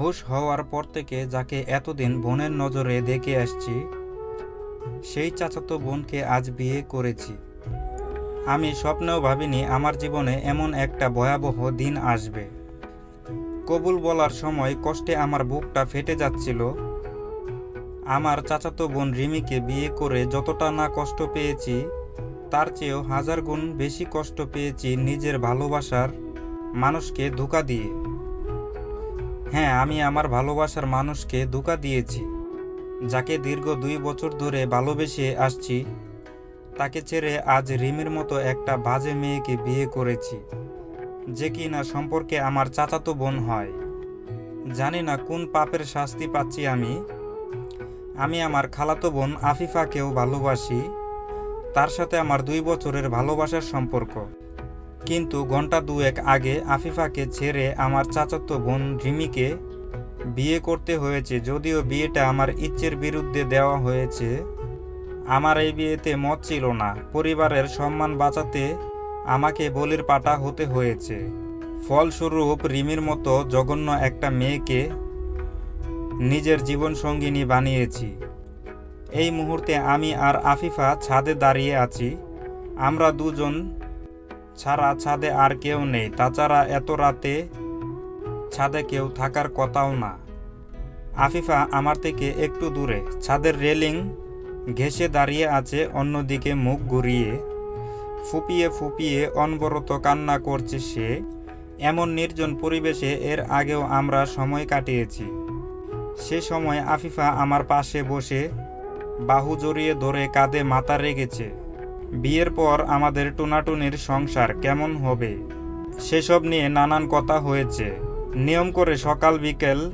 হুশ হওয়ার পর থেকে যাকে এতদিন বোনের নজরে দেখে আসছি, সেই চাচাতো বোনকে আজ বিয়ে করেছি। আমি স্বপ্নেও ভাবিনি আমার জীবনে এমন একটা ভয়াবহ দিন আসবে। কবুল বলার সময় কষ্টে আমার বুকটা ফেটে যাচ্ছিল। আমার চাচাতো বোন রিমিকে বিয়ে করে যতটা না কষ্ট পেয়েছি, তার চেয়েও হাজার গুণ বেশি কষ্ট পেয়েছি নিজের ভালোবাসার মানুষকে ধোকা দিয়ে। হ্যাঁ আমি আমার ভালোবাসার মানুষকে ধোকা দিয়েছি। যাকে দীর্ঘ দুই বছর ধরে ভালোবেসে আসছি, তাকে ছেড়ে আজ রিমির মতো একটা বাজে মেয়েকে বিয়ে করেছি। যে কি না সম্পর্কে আমার চাচাতো বোন হয়। জানি না কোন পাপের শাস্তি পাচ্ছি আমি। আমি আমার খালাতো বোন আফিফাকেও ভালোবাসি। তার সাথে আমার দুই বছরের ভালোবাসার সম্পর্ক। কিন্তু ঘণ্টা দুয়েক আগে আফিফাকে ছেড়ে আমার চাচাতো বোন রিমিকে বিয়ে করতে হয়েছে, যদিও বিয়েটা আমার ইচ্ছের বিরুদ্ধে দেওয়া হয়েছে। আমার এই বিয়েতে মত ছিল না। পরিবারের সম্মান বাঁচাতে আমাকে বলির পাটা হতে হয়েছে। ফলস্বরূপ রিমির মতো জঘন্য একটা মেয়েকে নিজের জীবন সঙ্গিনী বানিয়েছি। এই মুহূর্তে আমি আর আফিফা ছাদে দাঁড়িয়ে আছি। আমরা দুজন ছাড়া ছাদে আর কেউ নেই। তাছাড়া এত রাতে ছাদে কেউ থাকার কথাও না। আফিফা আমার থেকে একটু দূরে। ছাদের রেলিং ঘেঁষে দাঁড়িয়ে আছে, অন্যদিকে মুখ ঘুরিয়ে ফুপিয়ে ফুপিয়ে অনবরত কান্না করছে সে। এমন নির্জন পরিবেশে এর আগেও আমরা সময় কাটিয়েছি। সে সময় আফিফা আমার পাশে বসে বাহু জড়িয়ে ধরে কাঁধে মাথা রেগেছে বিয়ের পর আমাদের টুনাটুনির সংসার কেমন হবে? সেসব নিয়ে নানান কথা হয়েছে। নিয়ম করে সকাল বিকেল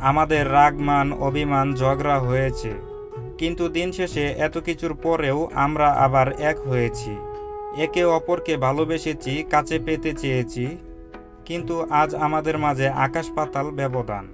আমাদের রাগমান, অভিমান, ঝগড়া হয়েছে। কিন্তু দিন শেষে এত কিছুর পরেও আমরা আবার এক হয়েছি। একে অপরকে ভালোবেসেছি, কাছে পেতে চেয়েছি। কিন্তু আজ আমাদের মাঝে আকাশ পাতাল ব্যবধান।